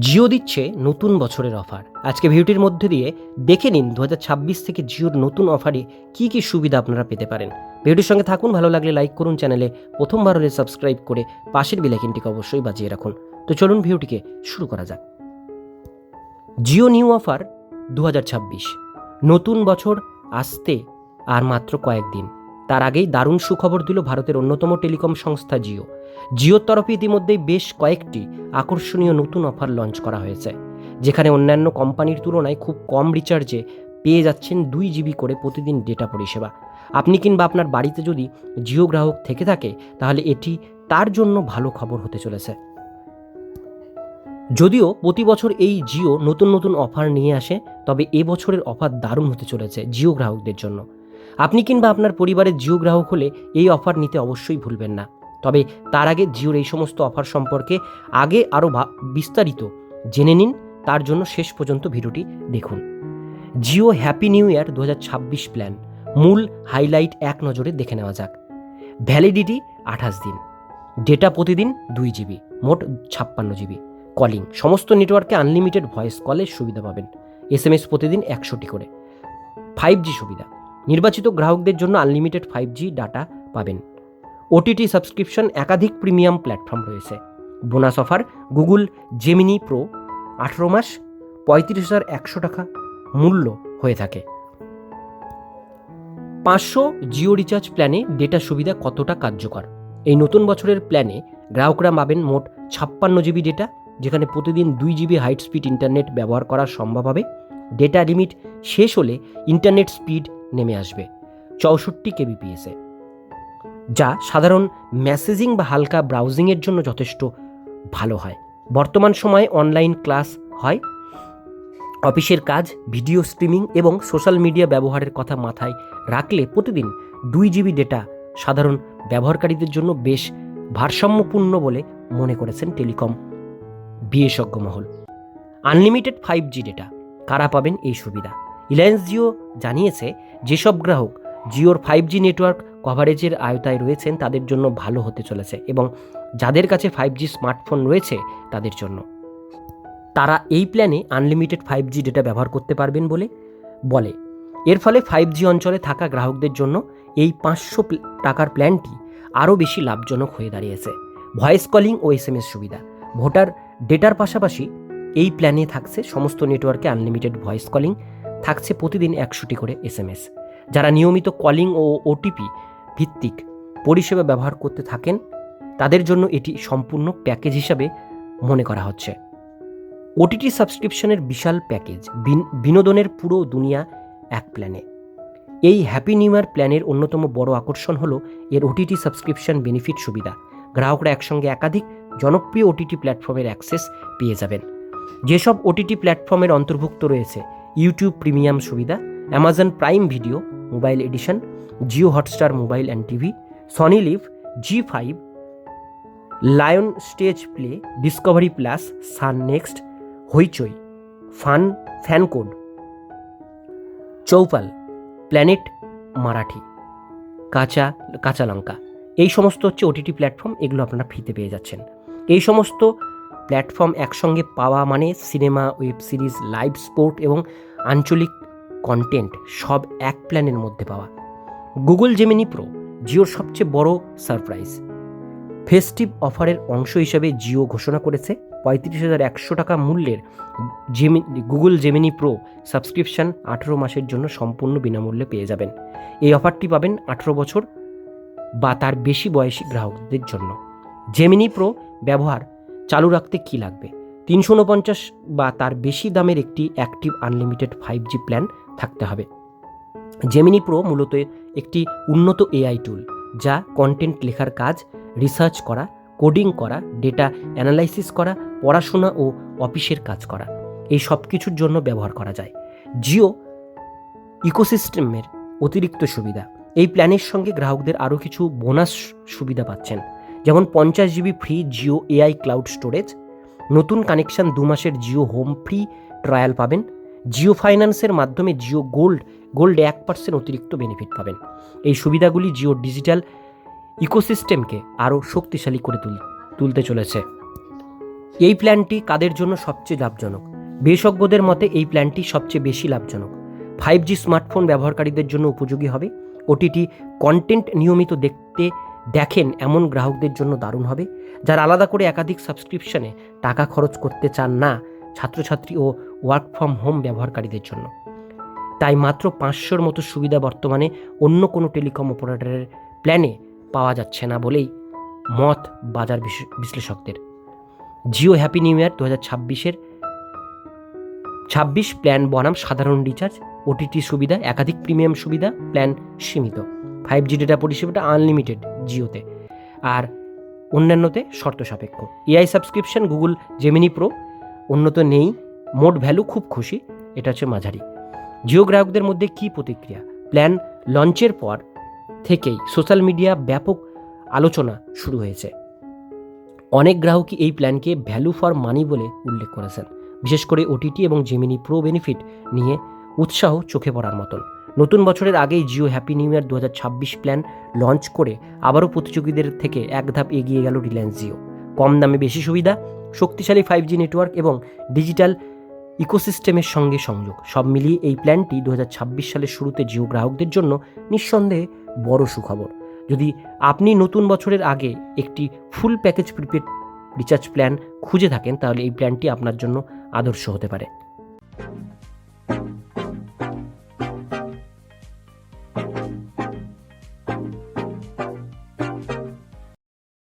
জিও দিচ্ছে নতুন বছরের অফার। আজকে ভিডিওটির মধ্যে দিয়ে দেখে নিন দু হাজার ছাব্বিশ থেকে জিওর নতুন অফারে কি কি সুবিধা আপনারা পেতে পারেন। ভিডিওটির সঙ্গে থাকুন, ভালো লাগলে লাইক করুন চ্যানেলে প্রথমবার হলে সাবস্ক্রাইব করে পাশের বেলাইকিনটিকে অবশ্যই বাজিয়ে রাখুন। তো চলুন ভিডিওটিকে শুরু করা যাক। জিও নিউ অফার দু হাজার ছাব্বিশ। নতুন বছর আসতে আর মাত্র কয়েকদিন। তার আগেই দারুণ সুখবর দিল ভারতের অন্যতম টেলিকম সংস্থা জিও। জিওর তরফে ইতিমধ্যেই বেশ কয়েকটি আকর্ষণীয় নতুন অফার লঞ্চ করা হয়েছে, যেখানে অন্যান্য কোম্পানির তুলনায় খুব কম রিচার্জে পেয়ে যাচ্ছেন দুই জিবি করে প্রতিদিন ডেটা পরিষেবা। আপনি কিংবা আপনার বাড়িতে যদি জিও গ্রাহক থেকে থাকে, তাহলে এটি তার জন্য ভালো খবর হতে চলেছে। যদিও প্রতি বছর এই জিও নতুন নতুন অফার নিয়ে আসে, তবে এবছরের অফার দারুণ হতে চলেছে জিও গ্রাহকদের জন্য। আপনি কিংবা আপনার পরিবারের জিও গ্রাহক হলে এই অফার নিতে অবশ্যই ভুলবেন না। তবে তার আগে জিওর এই সমস্ত অফার সম্পর্কে আগে আরও বিস্তারিত জেনে নিন, তার জন্য শেষ পর্যন্ত ভিডিওটি দেখুন। জিও হ্যাপি নিউ ইয়ার দু হাজার ছাব্বিশ প্ল্যান, মূল হাইলাইট এক নজরে দেখে নেওয়া যাক। ভ্যালিডিটি আঠাশ দিন, ডেটা প্রতিদিন দুই জিবি, মোট ছাপ্পান্ন জিবি, কলিং, সমস্ত নেটওয়ার্কে আনলিমিটেড ভয়েস কলের সুবিধা পাবেন। এস এম এস প্রতিদিন একশোটি করে। ফাইভ জি সুবিধা নির্বাচিত গ্রাহকদের জন্য আনলিমিটেড ফাইভ জি ডাটা পাবেন। ওটিটি সাবস্ক্রিপশন একাধিক প্রিমিয়াম প্ল্যাটফর্ম রয়েছে। Bonus offer Google Gemini Pro আঠেরো মাস, পঁয়ত্রিশ হাজার একশো টাকা মূল্য হয়ে থাকে। পাঁচশো জিও রিচার্জ প্ল্যানে ডেটা সুবিধা কতটা কার্যকর? এই নতুন বছরের প্ল্যানে গ্রাহকরা পাবেন মোট ছাপ্পান্ন জিবি ডেটা যেখানে প্রতিদিন দুই জিবি হাইট স্পিড ইন্টারনেট ব্যবহার করা সম্ভব হবে। ডেটা লিমিট শেষ হলে ইন্টারনেট স্পিড নেমে আসবে। চৌষট্টি কেবিপিএসে। যা সাধারণ মেসেজিং বা হালকা ব্রাউজিংয়ের জন্য যথেষ্ট ভালো হয়। বর্তমান সময়ে অনলাইন ক্লাস হয়। অফিসের কাজ ভিডিও স্ট্রিমিং এবং সোশ্যাল মিডিয়া ব্যবহারের কথা মাথায় রাখলে প্রতিদিন দুই জিবি ডেটা সাধারণ ব্যবহারকারীদের জন্য বেশ ভারসাম্যপূর্ণ বলে মনে করেছেন টেলিকম বিশেষজ্ঞ মহল। আনলিমিটেড ফাইভ জি ডেটা কারা পাবেন এই সুবিধা? রিলায়েন্স জিও জানিয়েছে যেসব গ্রাহক জিওর ফাইভ জি নেটওয়ার্ক কভারেজের আয়তায় রয়েছেন, তাদের জন্য ভালো হতে চলেছে এবং যাদের কাছে ফাইভ জি স্মার্টফোন রয়েছে, তাদের জন্য। তারা এই প্ল্যানে আনলিমিটেড ফাইভ জি ডেটা ব্যবহার করতে পারবেন বলে বলে। এর ফলে ফাইভ জি অঞ্চলে থাকা গ্রাহকদের জন্য এই পাঁচশো টাকার প্ল্যানটি আরও বেশি লাভজনক হয়ে দাঁড়িয়েছে। ভয়েস কলিং ও এস এম এস সুবিধা। ভোটার ডেটার পাশাপাশি এই প্ল্যানে থাকছে সমস্ত নেটওয়ার্কে আনলিমিটেড ভয়েস কলিং থাকছে প্রতিদিন একশোটি করে এস এম এস। যারা নিয়মিত কলিং ও ওটিপি ভিত্তিক পরিষেবা ব্যবহার করতে থাকেন, তাদের জন্য এটি সম্পূর্ণ প্যাকেজ হিসাবে মনে করা হচ্ছে। ওটিটি সাবস্ক্রিপশনের বিশাল প্যাকেজ বিনোদনের পুরো দুনিয়া এক প্ল্যানে। এই হ্যাপি নিউ ইয়ার প্ল্যানের অন্যতম বড় আকর্ষণ হলো এর ওটিটি সাবস্ক্রিপশন বেনিফিট সুবিধা। গ্রাহকরা একসঙ্গে একাধিক জনপ্রিয় ওটিটি প্ল্যাটফর্মের অ্যাক্সেস পেয়ে যাবেন। যেসব ওটিটি প্ল্যাটফর্মের অন্তর্ভুক্ত রয়েছে ইউটিউব প্রিমিয়াম সুবিধা Amazon Prime Video mobile edition Jio Hotstar mobile and TV Sony LIV Zee five Lionsgate Play Discovery Plus Sun Next Hoichoi fun FanCode Chaupal Planet Marathi Kancha Kancha Lanka এই সমস্ত হচ্ছে OTT platform এগুলো আপনারা ফ্রিতে পেয়ে যাচ্ছেন। এই সমস্ত প্ল্যাটফর্ম একসঙ্গে পাওয়া মানে cinema, web series, live sport এবং আঞ্চলিক কন্টেন্ট সব এক প্ল্যানের মধ্যে পাওয়া। গুগল জেমিনি প্রো, জিওর সবচেয়ে বড় সারপ্রাইজ। ফেস্টিভ অফারের অংশ হিসাবে জিও ঘোষণা করেছে পঁয়ত্রিশ হাজার একশো টাকা মূল্যের জেমি, গুগল জেমিনি প্রো সাবস্ক্রিপশান আঠেরো মাসের জন্য সম্পূর্ণ বিনামূল্যে পেয়ে যাবেন। এই অফারটি পাবেন আঠেরো বছর বা তার বেশি বয়সী গ্রাহকদের জন্য। জেমিনি প্রো ব্যবহার চালু রাখতে কী লাগবে? তিনশো উনপঞ্চাশ বা তার বেশি দামের একটি active unlimited five G plan থাকতে হবে। জেমিনি প্রো মূলত একটি উন্নত এআই টুল যা কন্টেন্ট লেখার কাজ রিসার্চ করা কোডিং করা ডেটা অ্যানালাইসিস করা, পড়াশোনা ও অফিসের কাজ করা, এই সব কিছুর জন্য ব্যবহার করা যায়। জিও ইকোসিস্টেমের অতিরিক্ত সুবিধা। এই প্ল্যানের সঙ্গে গ্রাহকদের আরও কিছু বোনাস সুবিধা পাচ্ছেন। যেমন পঞ্চাশ GB free Jio AI cloud storage নতুন কানেকশান দু মাসের জিও হোম ফ্রি ট্রায়াল পাবেন জিও ফাইন্যান্সের মাধ্যমে জিও গোল্ড গোল্ডে এক পার্সেন্ট অতিরিক্ত বেনিফিট পাবেন। এই সুবিধাগুলি জিও ডিজিটাল ইকোসিস্টেমকে আরও শক্তিশালী করে তুল, তুলতে চলেছে। এই প্ল্যানটি কাদের জন্য সবচেয়ে লাভজনক? বিশেষজ্ঞদের মতে এই প্ল্যানটি সবচেয়ে বেশি লাভজনক। ফাইভ জি স্মার্টফোন ব্যবহারকারীদের জন্য উপযোগী হবে। ওটিটি কন্টেন্ট নিয়মিত দেখতে দেখেন এমন গ্রাহকদের জন্য দারুণ হবে, যারা আলাদা করে একাধিক সাবস্ক্রিপশনে টাকা খরচ করতে চান না, ছাত্রছাত্রী ও ওয়ার্ক ফ্রম হোম ব্যবহারকারীদের জন্য। তাই মাত্র পাঁচশোর মতো সুবিধা বর্তমানে অন্য কোনো টেলিকম অপারেটরের প্ল্যানে পাওয়া যাচ্ছে না বলেই মত বাজার বিশ- বিশ্লেষকদের। জিও হ্যাপি নিউ ইয়ার দু হাজার ছাব্বিশের ছাব্বিশ প্ল্যান বনাম সাধারণ রিচার্জ, ওটিটি সুবিধা, একাধিক প্রিমিয়াম সুবিধা, প্ল্যান সীমিত। ফাইভ জি ডেটা পরিষেবাটা আনলিমিটেড জিওতে। আর অন্যান্যতে শর্ত সাপেক্ষ। AI subscription Google Gemini Pro উন্নত নেই, মোট ভ্যালু খুব খুশি, এটা হচ্ছে মাঝারি। জিও গ্রাহকদের মধ্যে কী প্রতিক্রিয়া? প্ল্যান লঞ্চের পর থেকেই সোশ্যাল মিডিয়া ব্যাপক আলোচনা শুরু হয়েছে। অনেক গ্রাহকই এই প্ল্যানকে ভ্যালু ফর মানি বলে উল্লেখ করেছেন। বিশেষ করে ওটিটি এবং জেমিনি প্রো বেনিফিট নিয়ে উৎসাহ চোখে পড়ার মতন। নতুন বছরের আগেই জিও হ্যাপি নিউ ইয়ার দু হাজার ছাব্বিশ প্ল্যান লঞ্চ করে আবারও প্রতিযোগীদের থেকে এক ধাপ এগিয়ে গেল রিলায়েন্স জিও। কম দামে বেশি সুবিধা, শক্তিশালী ফাইভ জি নেটওয়ার্ক এবং ডিজিটাল ইকোসিস্টেমের সঙ্গে সংযোগ। সব মিলিয়ে এই প্ল্যানটি দু হাজার ছাব্বিশ সালের শুরুতে জিও গ্রাহকদের জন্য নিঃসন্দেহে বড় সুখবর। যদি আপনি নতুন বছরের আগে একটি full package prepaid recharge plan খুঁজে থাকেন, তাহলে এই প্ল্যানটি আপনার জন্য আদর্শ হতে পারে।